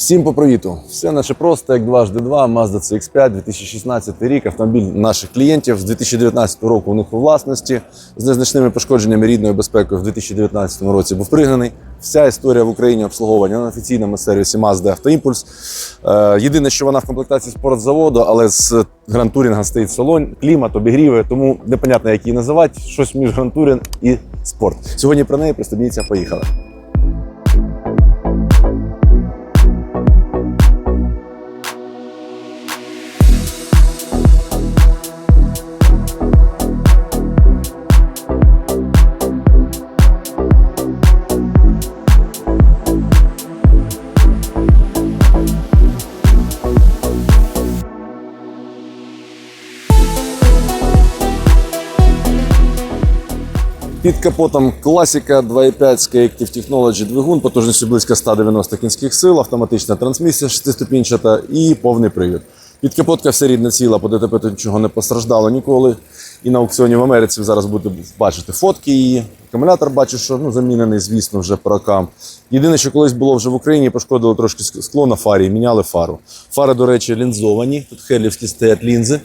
Всім по привіту! Все наше просто, як дважди два, Mazda CX-5, 2016 рік, автомобіль наших клієнтів з 2019 року у них у власності, з незначними пошкодженнями рідною безпекою в 2019 році був пригнаний. Вся історія в Україні обслуговування на офіційному сервісі Mazda Автоімпульс. Е, єдине, що вона в комплектації спортзаводу, але з Touring стоїть салон, клімат, обігріви, тому непонятно, як її називати, щось між Touring і спорт. Сьогодні про неї пристебніться, поїхали. Під капотом класика 2.5 Skyactiv Technology двигун, потужністю близько 190 кінських сил, автоматична трансмісія шестиступінчата і повний привід. Підкапотка все рідне ціла, по ДТП нічого не постраждало ніколи. І на аукціоні в Америці зараз будете бачити фотки її. Акумулятор бачу, що ну, замінений, звісно, вже по рокам. Єдине, що колись було вже в Україні, пошкодили трошки скло на фарі міняли фару. Фари, до речі, лінзовані. Тут хелівські стоять лінзи.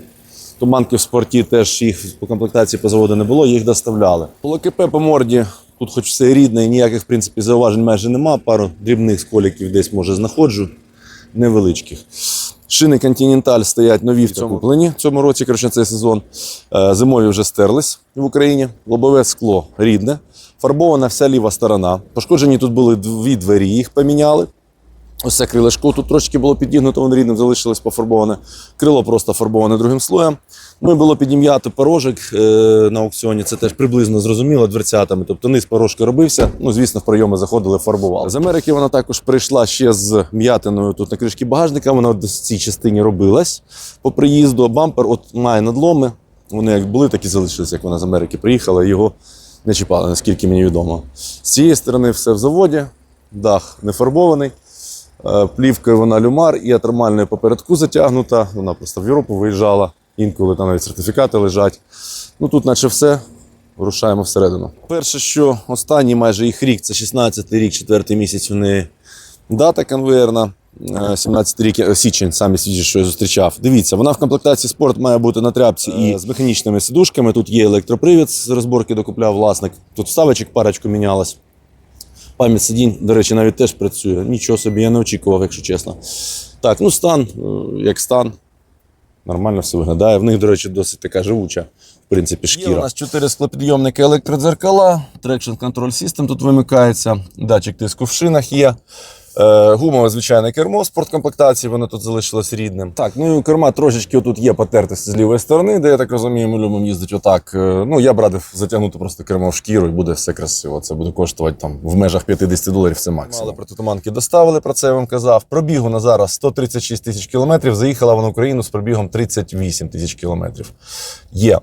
Туманки в спорті теж їх по комплектації по заводу не було, їх доставляли. ЛКП по морді, тут хоч все рідне, і ніяких в принципі зауважень майже нема. Пару дрібних сколіків десь може знаходжу, невеличких. Шини Continental стоять нові в цьому куплені в цьому році, коротше, цей сезон. Е, Зимові вже стерлись в Україні. Лобове скло рідне, фарбована вся ліва сторона. Пошкоджені тут були дві двері, їх поміняли. Ось це крилишко тут трошки було підігнуто, воно рідним залишилось пофарбоване. Крило просто фарбоване другим слоєм. Ну і було підім'ято порожик е, на аукціоні. Це теж приблизно зрозуміло дверцятами. Тобто низ порожки робився. Ну, звісно, в прийоми заходили, фарбували. З Америки вона також прийшла ще з м'ятиною тут на кришки багажника. Вона в цій частині робилась по приїзду. Бампер от має надломи. Вони як були, так і залишились, як вона з Америки приїхала. Його не чіпали, наскільки мені відомо. З цієї сторони все в заводі, дах не фарбований. Е, Плівкою вона люмар і термальною попередку затягнута. Вона просто в Європу виїжджала. Інколи там навіть сертифікати лежать. Ну тут, наче все. Рушаємо всередину. Перше, що останній майже їх рік, це 16-й рік, 4 місяць у неї дата конвейерна. Е, 17 рік е, січень, самі свіжі, що я зустрічав. Дивіться, вона в комплектації спорт має бути на тряпці і з механічними сидушками. Тут є електропривід з розборки докупляв власник. Тут вставочок парочку мінялась. Пам'ять сидінь, до речі, навіть теж працює. Нічого собі, я не очікував, якщо чесно. Так, ну стан, е, як стан. Нормально все виглядає. В них, до речі, досить така живуча, в принципі, шкіра. Є у нас чотири склопідйомники електродзеркала, Traction Control System тут вимикається, датчик тиску в шинах є. Е, гумове звичайне кермо спорткомплектації, воно тут залишилось рідним. Так, ну і керма трошечки тут є потертості з лівої сторони, де я так розумію, ми любимо їздити отак. Е, Ну, я б радив затягнути просто кермо в шкіру і буде все красиво. Це буде коштувати там в межах 50 доларів, це максимум. Але протитуманки доставили, про це я вам казав. Пробігу на зараз 136 тисяч кілометрів. Заїхала вона в Україну з пробігом 38 тисяч кілометрів. Є.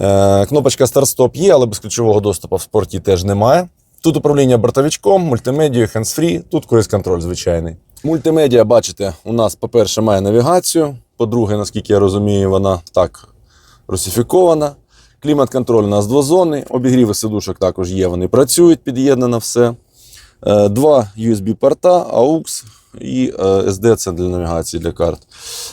Е, кнопочка старт-стоп є, але без ключового доступу в спорті теж немає. Тут управління бортовичком, мультимедією, хендсфрі, тут круїз-контроль звичайний. Мультимедіа, бачите, у нас, по-перше, має навігацію. По-друге, наскільки я розумію, вона так русифікована. Клімат-контроль у нас двозонний, обігріви сидушок також є, вони працюють, під'єднано все. Е, Два USB-порта, AUX і е, SD це для навігації для карт.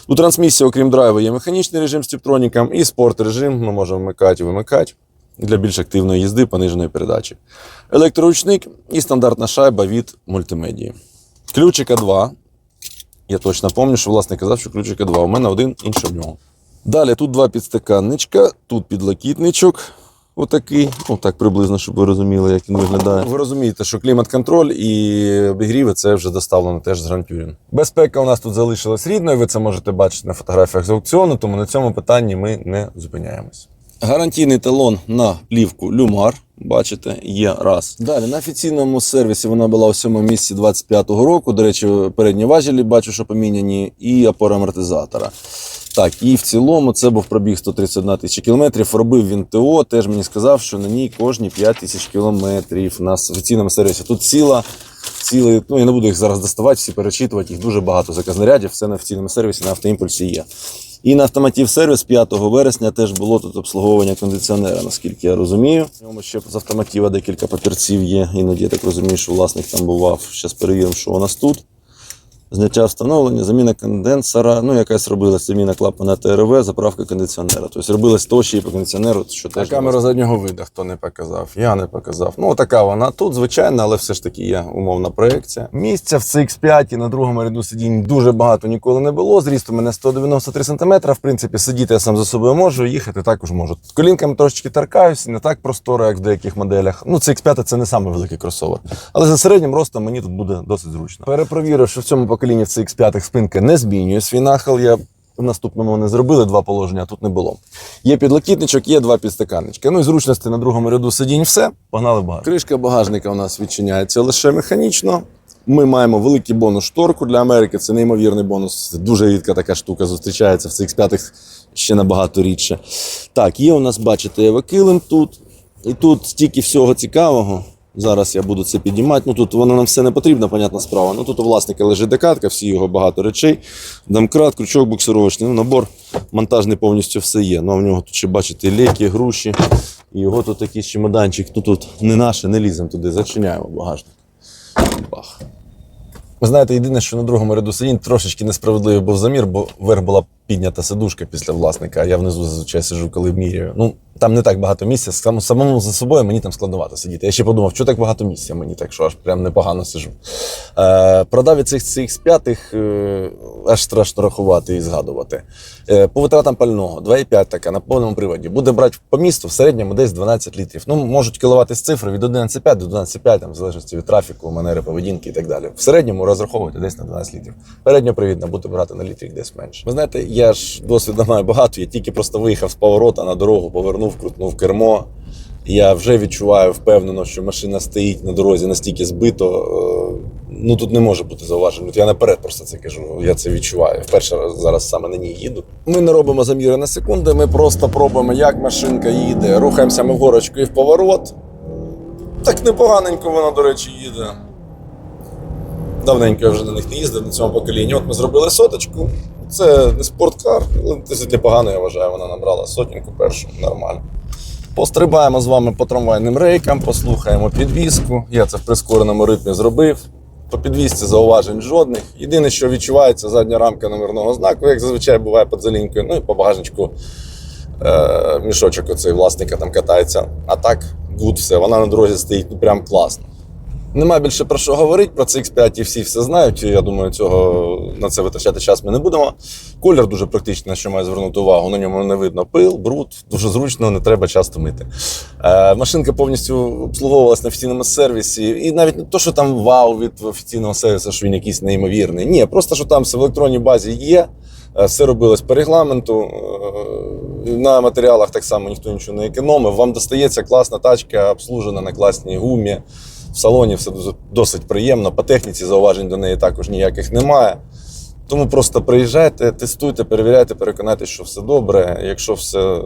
У трансмісії, окрім драйву, є механічний режим з тіптроніком і спорт режим. Ми можемо вмикати і вимикати для більш активної їзди, пониженої передачі. Електроручник і стандартна шайба від мультимедії. Ключика 2. Я точно пам'ятаю, що власник казав, що ключика 2. У мене один, інший в нього. Далі тут два підстаканничка, тут підлокітничок. Отакий, ну так приблизно, щоб ви розуміли, як він виглядає. Ви розумієте, що клімат-контроль і обігріви це вже доставлено теж з Грантюрін. Безпека у нас тут залишилась рідною. Ви це можете бачити на фотографіях з аукціону, тому на цьому питанні ми не зупиняємось. Гарантійний талон на плівку Люмар. Бачите, є раз. Далі на офіційному сервісі вона була у сьомому місці 25-го року. До речі, передні важелі бачу, що поміняні, і опора амортизатора. Так, і в цілому це був пробіг 131 тисяча кілометрів. Робив він ТО. Теж мені сказав, що на ній кожні 5 тисяч кілометрів на офіційному сервісі. Тут ціла, цілий, ну я не буду їх зараз доставати, всі перечитувати, їх дуже багато заказнарядів, все на офіційному сервісі на автоімпульсі є. І на автоматів сервіс 5 вересня теж було тут обслуговування кондиціонера, наскільки я розумію. В ньому ще з автоматів декілька папірців є. Іноді я так розумію, що власник там бував. Зараз перевіримо, що у нас тут. Зняття встановлення, заміна конденсора, ну якась робилась заміна клапана ТРВ, заправка кондиціонера. Тобто робилось то ще по кондиціонеру, що теж. А камера заднього виду, хто не показав. Я не показав. Ну, така вона тут, звичайно, але все ж таки є умовна проекція. Місця в CX5 і на другому ряду сидінь дуже багато ніколи не було. Зріст у мене 193 см. В принципі, сидіти я сам за собою можу, їхати також можу. Колінками трошечки торкаюсь, не так просторо, як в деяких моделях. Ну, CX5 це не самий великий кросовер. Але за середнім ростом мені тут буде досить зручно. Перепровірив, що в цьому поколінні в CX5 спинка не змінює свій нахил. Я в наступному вони зробили два положення, а тут не було. Є підлокітничок, є два підстаканнички. Ну і зручності на другому ряду сидінь все. Погнали багато. Кришка багажника у нас відчиняється лише механічно. Ми маємо великий бонус шторку для Америки. Це неймовірний бонус. Дуже рідка така штука зустрічається в CX5 ще набагато рідше. Так, є у нас, бачите, евакилим тут. І тут стільки всього цікавого. Зараз я буду це піднімати. Ну тут воно нам все не потрібно, понятна справа. Ну тут у власника лежить декатка, всі його багато речей. Домкрат, крючок буксировочний, ну, набор монтажний повністю все є. Ну а в нього тут ще бачите ліки, груші. І його тут якийсь чемоданчик. Ну тут не наше, не ліземо туди, зачиняємо багажник. Бах. Ви знаєте, єдине, що на другому ряду сидінь трошечки несправедливий був замір, бо вверх була піднята сидушка після власника, а я внизу зазвичай сиджу, коли міряю. Ну, там не так багато місця. Сам, самому за собою мені там складновато сидіти. Я ще подумав, що так багато місця мені, так що аж прям непогано сиджу. Е, продав від цих цих п'ятих е, аж страшно рахувати і згадувати. Е, по витратам пального 2,5 така на повному приводі. Буде брати по місту в середньому десь 12 літрів. Ну, можуть кіловати з цифри від 11,5 до 12,5, там, в залежності від трафіку, манери поведінки і так далі. В середньому розраховуйте десь на 12 літрів. Передньопривідна буде брати на літрів десь менше. Ви знаєте, я ж досвіду маю багато. Я тільки просто виїхав з поворота на дорогу, повернув, крутнув кермо. Я вже відчуваю впевнено, що машина стоїть на дорозі настільки збито. е, Ну тут не може бути зауважень. Я наперед просто це кажу. Я це відчуваю. Вперше зараз саме на ній їду. Ми не робимо заміри на секунди. Ми просто пробуємо, як машинка їде. Рухаємося ми горочку в поворот. Так непоганенько вона, до речі, їде. Давненько я вже на них не їздив на цьому поколінні. От ми зробили соточку. Це не спорткар, але досить непогано, я вважаю, вона набрала сотеньку першу, нормально. Пострибаємо з вами по трамвайним рейкам, послухаємо підвізку. Я це в прискореному ритмі зробив. По підвізці зауважень жодних. Єдине, що відчувається задня рамка номерного знаку, як зазвичай буває під залінкою. Ну і по багажничку е, мішочок оцей власника там катається. А так, гуд все, вона на дорозі стоїть ну, прям класно. Нема більше про що говорити, про це X5 і всі все знають. Я думаю, цього на це витрачати час ми не будемо. Колір дуже практичний, на що маю звернути увагу. На ньому не видно пил, бруд, дуже зручно, не треба часто мити. Е, машинка повністю обслуговувалась на офіційному сервісі. І навіть не то, що там вау від офіційного сервісу, що він якийсь неймовірний. Ні, просто що там все в електронній базі є. е, Все робилось по регламенту. е, На матеріалах так само ніхто нічого не економив. Вам достається класна тачка, обслужена на класній гумі. В салоні все досить приємно. По техніці зауважень до неї також ніяких немає. Тому просто приїжджайте, тестуйте, перевіряйте, переконайтеся, що все добре. Якщо все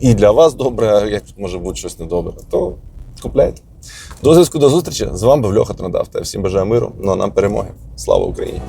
і для вас добре, а як тут може бути щось недобре, то купляйте. До зв'язку до зустрічі. З вами був Льоха Трендавта. Всім бажаю миру, ну а нам перемоги. Слава Україні!